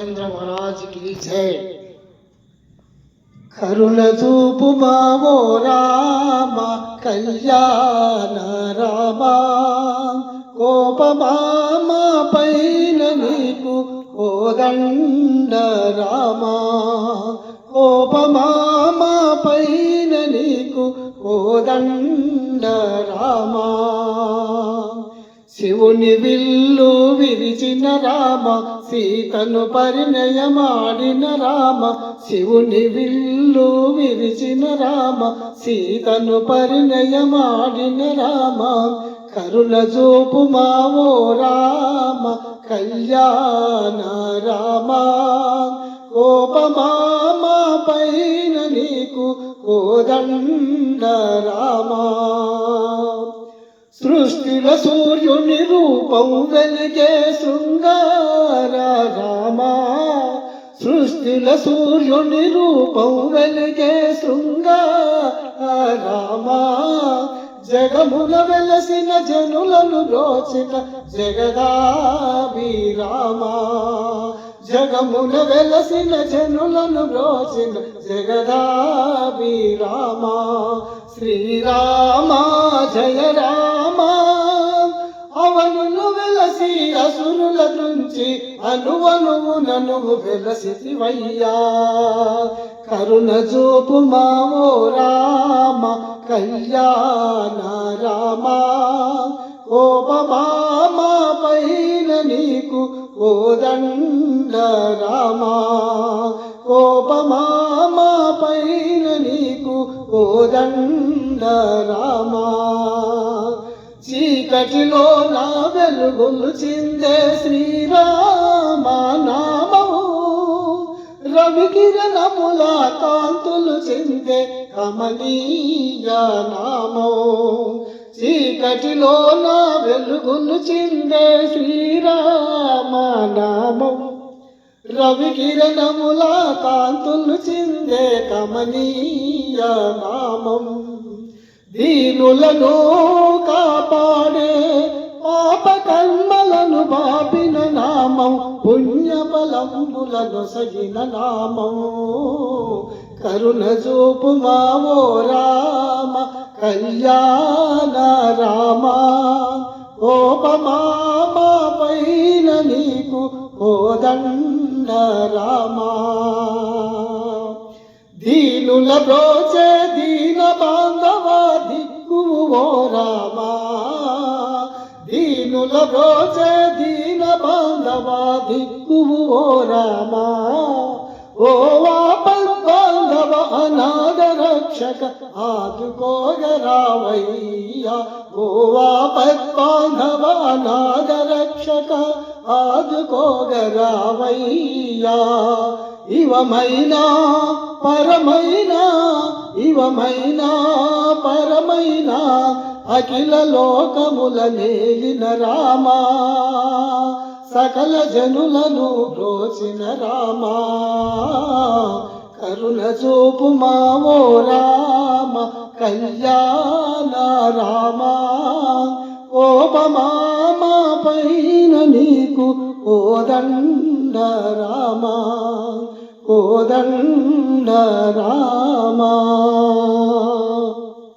రామచంద్ర మహారాజుకి జై. కరుణ చూపు మావో రామ కళ్యాణ రామ. కోపమామ పైన నీకు కోదండ రామ. కోపమామ పైన నీకు కోదండ రామ. శివుని విల్లు విరిచిన రామ సీతను పరిణయమాడిన రామ శివుని విల్లు విరిచిన రామ సీతను పరిణయమాడిన రామ. కరుణ చూపు మావో రామ కళ్యాణ రామ. కోపమామ పైన నీకు కోదండ రామా. సృష్టిల సూర్యుని రూపం వెలిగే శృంగార రామా. సృష్టిల సూర్యుని రూపం వెలిగే శృంగార రామా. జగమున వెలసిన జనులను బ్రోచిన జగదాభిరామా. జగముల వెలసిన జనులను బ్రోచిన జగదాభిరామా. శ్రీరామ జయ రామ నుంచి అనువనువు ననువు వెలసివయ్యా కరుణ చూపు మావో రామ కళ్యాణ రామ కోపమామ పైన నీకు కోదండ రామా కోపమామ పైన నీకు కోదండ రామా చీకటిలో నా వెలుగులు చిందే శ్రీరామ నామము రవికిరణముల కాంతులు చిందే కమలీయ నామో చీకటిలో నా వెలుగులు చిందే శ్రీరామా నామం రవి కిరణముల కాంతులు చిందే కమలీయ నామం దీనులను కాపాడే పాపిన నామం పుణ్య బలంబులను సగిన నామం. కరుణ చూపు మావో రామ కళ్యాణ రామ. కోపమామ పైన నీకు కోదండ రామ. దీనుల బ్రోచే దీన బాంధవ దిక్కువు ఓ రామా. దీనుల బ్రోచే దీన బాంధవ దిక్కువు ఓ రామా ఓ రక్షక ఆదుకోగరావయ్యా. ఓ వాపద్బాంధవ రక్షక ఆదుకోగరావయ్యా. ఇవమైనా పరమైనా ఇవమైనా పరమైనా అఖిల లోకముల నేలిన రామా. సకల జనులను బ్రోచిన రామా. కరుణ చూపు మావో రామ కళ్యాణ రామ. కోపమామ పైన నీకు కోదండ రామ. కోదండ రామ.